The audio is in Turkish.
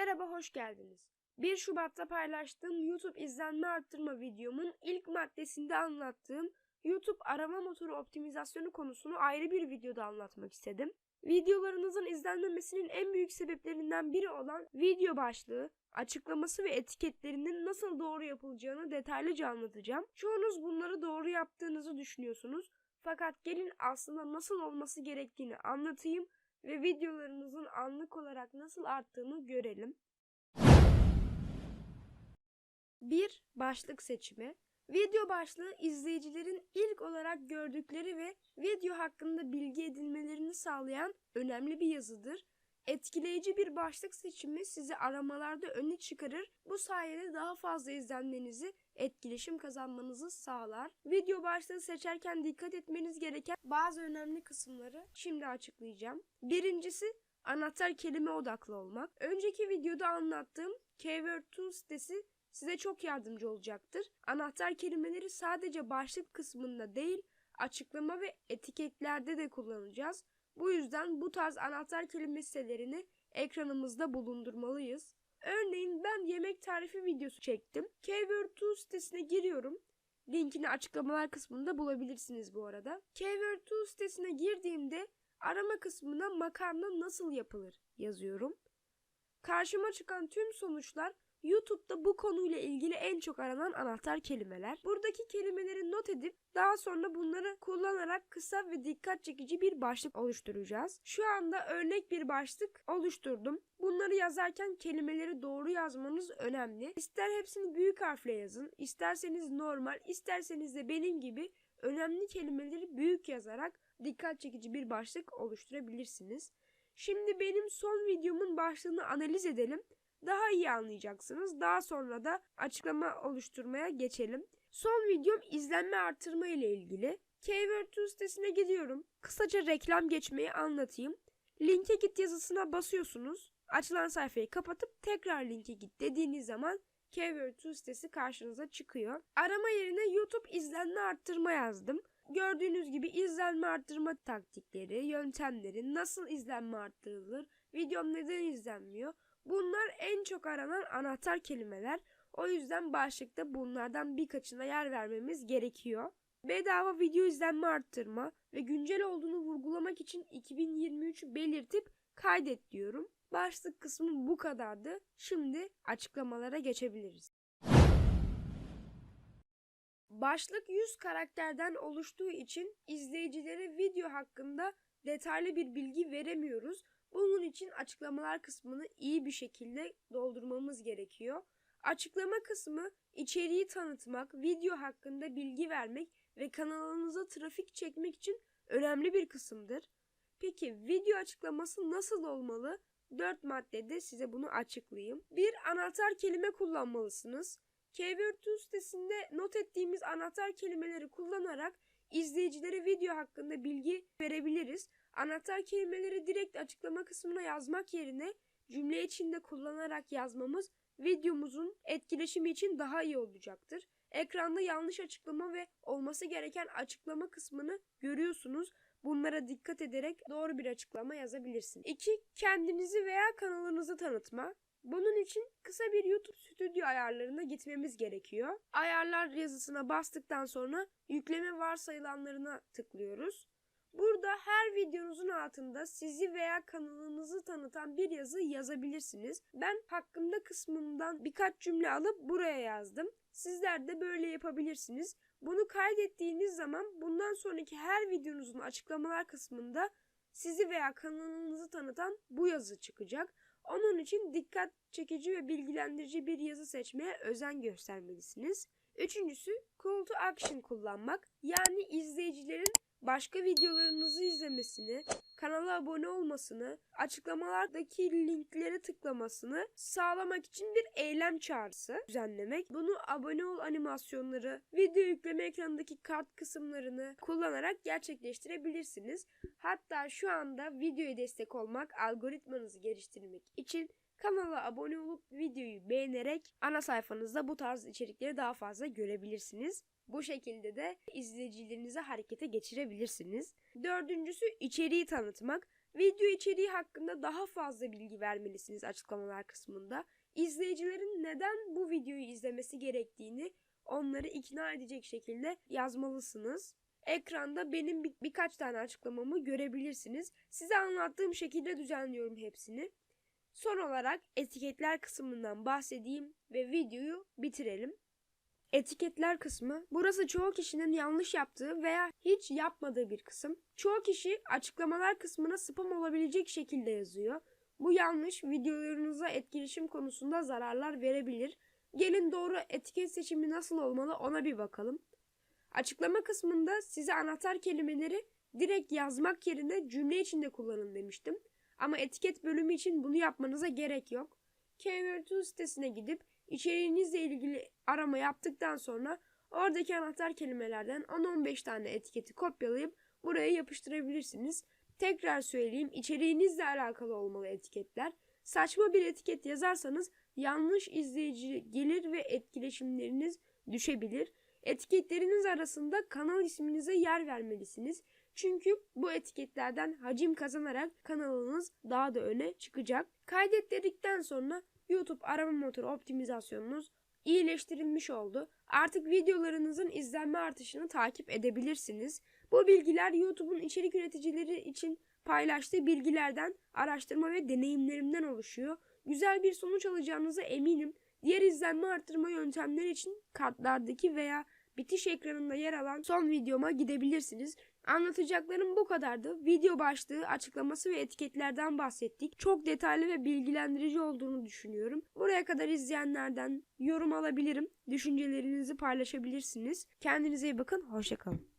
Merhaba, hoş geldiniz. 1 Şubat'ta paylaştığım YouTube izlenme arttırma videomun ilk maddesinde anlattığım YouTube arama motoru optimizasyonu konusunu ayrı bir videoda anlatmak istedim. Videolarınızın izlenmemesinin en büyük sebeplerinden biri olan video başlığı, açıklaması ve etiketlerinin nasıl doğru yapılacağını detaylıca anlatacağım. Çoğunuz bunları doğru yaptığınızı düşünüyorsunuz. Fakat gelin aslında nasıl olması gerektiğini anlatayım ve videolarınızın anlık olarak nasıl arttığını görelim. 1. Başlık seçimi. Video başlığı izleyicilerin ilk olarak gördükleri ve video hakkında bilgi edinmelerini sağlayan önemli bir yazıdır. Etkileyici bir başlık seçimi sizi aramalarda öne çıkarır. Bu sayede daha fazla izlenmenizi, etkileşim kazanmanızı sağlar. Video başlığı seçerken dikkat etmeniz gereken bazı önemli kısımları şimdi açıklayacağım. Birincisi anahtar kelime odaklı olmak. Önceki videoda anlattığım Keyword Tools sitesi size çok yardımcı olacaktır. Anahtar kelimeleri sadece başlık kısmında değil, açıklama ve etiketlerde de kullanacağız. Bu yüzden bu tarz anahtar kelime sitelerini ekranımızda bulundurmalıyız. Örneğin ben yemek tarifi videosu çektim. Keyword Tools sitesine giriyorum. Linkini açıklamalar kısmında bulabilirsiniz bu arada. Keyword Tools sitesine girdiğimde arama kısmına makarna nasıl yapılır yazıyorum. Karşıma çıkan tüm sonuçlar YouTube'da bu konuyla ilgili en çok aranan anahtar kelimeler. Buradaki kelimeleri not edip daha sonra bunları kullanarak kısa ve dikkat çekici bir başlık oluşturacağız. Şu anda örnek bir başlık oluşturdum. Bunları yazarken kelimeleri doğru yazmanız önemli. İster hepsini büyük harfle yazın, isterseniz normal, isterseniz de benim gibi önemli kelimeleri büyük yazarak dikkat çekici bir başlık oluşturabilirsiniz. Şimdi benim son videomun başlığını analiz edelim daha iyi anlayacaksınız. Daha sonra da açıklama oluşturmaya geçelim. Son videom izlenme artırma ile ilgili. Keyword sitesine gidiyorum. Kısaca reklam geçmeyi anlatayım. Linke git yazısına basıyorsunuz. Açılan sayfayı kapatıp tekrar linke git dediğiniz zaman Keyword sitesi karşınıza çıkıyor. Arama yerine YouTube izlenme arttırma yazdım. Gördüğünüz gibi izlenme arttırma taktikleri, yöntemleri, nasıl izlenme arttırılır, videom neden izlenmiyor, Bunlar en çok aranan anahtar kelimeler. O yüzden başlıkta bunlardan birkaçına yer vermemiz gerekiyor. Bedava video izlenme arttırma ve güncel olduğunu vurgulamak için 2023'ü belirtip kaydet diyorum. Başlık kısmı bu kadardı. Şimdi açıklamalara geçebiliriz. Başlık 100 karakterden oluştuğu için izleyicilere video hakkında detaylı bir bilgi veremiyoruz. Bunun için açıklamalar kısmını iyi bir şekilde doldurmamız gerekiyor. Açıklama kısmı içeriği tanıtmak, video hakkında bilgi vermek ve kanalınıza trafik çekmek için önemli bir kısımdır. Peki video açıklaması nasıl olmalı? 4 maddede size bunu açıklayayım. Bir anahtar kelime kullanmalısınız. Keyword Tools sitesinde not ettiğimiz anahtar kelimeleri kullanarak izleyicilere video hakkında bilgi verebiliriz. Anahtar kelimeleri direkt açıklama kısmına yazmak yerine cümle içinde kullanarak yazmamız videomuzun etkileşimi için daha iyi olacaktır. Ekranda yanlış açıklama ve olması gereken açıklama kısmını görüyorsunuz. Bunlara dikkat ederek doğru bir açıklama yazabilirsiniz. 2. Kendinizi veya kanalınızı tanıtma. Bunun için kısa bir YouTube stüdyo ayarlarına gitmemiz gerekiyor. Ayarlar yazısına bastıktan sonra yükleme varsayılanlarına tıklıyoruz. Burada her videonuzun altında sizi veya kanalınızı tanıtan bir yazı yazabilirsiniz. Ben hakkımda kısmından birkaç cümle alıp buraya yazdım. Sizler de böyle yapabilirsiniz. Bunu kaydettiğiniz zaman bundan sonraki her videonuzun açıklamalar kısmında sizi veya kanalınızı tanıtan bu yazı çıkacak. Onun için dikkat çekici ve bilgilendirici bir yazı seçmeye özen göstermelisiniz. Üçüncüsü call to action kullanmak. Yani izleyicilerin başka videolarınızı izlemesini, kanala abone olmasını, açıklamalardaki linklere tıklamasını sağlamak için bir eylem çağrısı düzenlemek. Bunu abone ol animasyonları, video yükleme ekranındaki kart kısımlarını kullanarak gerçekleştirebilirsiniz. Hatta şu anda videoya destek olmak, algoritmanızı geliştirmek için Kanala abone olup videoyu beğenerek ana sayfanızda bu tarz içerikleri daha fazla görebilirsiniz. Bu şekilde de izleyicilerinizi harekete geçirebilirsiniz. Dördüncüsü içeriği tanıtmak. Video içeriği hakkında daha fazla bilgi vermelisiniz açıklamalar kısmında. İzleyicilerin neden bu videoyu izlemesi gerektiğini onları ikna edecek şekilde yazmalısınız. Ekranda benim bir, birkaç tane açıklamamı görebilirsiniz. Size anlattığım şekilde düzenliyorum hepsini. Son olarak etiketler kısmından bahsedeyim ve videoyu bitirelim. Etiketler kısmı. Burası çoğu kişinin yanlış yaptığı veya hiç yapmadığı bir kısım. Çoğu kişi açıklamalar kısmına spam olabilecek şekilde yazıyor. Bu yanlış videolarınıza etkileşim konusunda zararlar verebilir. Gelin doğru etiket seçimi nasıl olmalı ona bir bakalım. Açıklama kısmında size anahtar kelimeleri direkt yazmak yerine cümle içinde kullanın demiştim. Ama etiket bölümü için bunu yapmanıza gerek yok. Keyword Tools sitesine gidip içeriğinizle ilgili arama yaptıktan sonra oradaki anahtar kelimelerden 10-15 tane etiketi kopyalayıp buraya yapıştırabilirsiniz. Tekrar söyleyeyim içeriğinizle alakalı olmalı etiketler. Saçma bir etiket yazarsanız yanlış izleyici gelir ve etkileşimleriniz düşebilir. Etiketleriniz arasında kanal isminize yer vermelisiniz. Çünkü bu etiketlerden hacim kazanarak kanalınız daha da öne çıkacak. Kaydet dedikten sonra YouTube arama motoru optimizasyonunuz iyileştirilmiş oldu. Artık videolarınızın izlenme artışını takip edebilirsiniz. Bu bilgiler YouTube'un içerik üreticileri için paylaştığı bilgilerden, araştırma ve deneyimlerimden oluşuyor. Güzel bir sonuç alacağınıza eminim. Diğer izlenme arttırma yöntemleri için kartlardaki veya bitiş ekranında yer alan son videoma gidebilirsiniz. Anlatacaklarım bu kadardı. Video başlığı, açıklaması ve etiketlerden bahsettik. Çok detaylı ve bilgilendirici olduğunu düşünüyorum. Buraya kadar izleyenlerden yorum alabilirim. Düşüncelerinizi paylaşabilirsiniz. Kendinize iyi bakın. Hoşçakalın.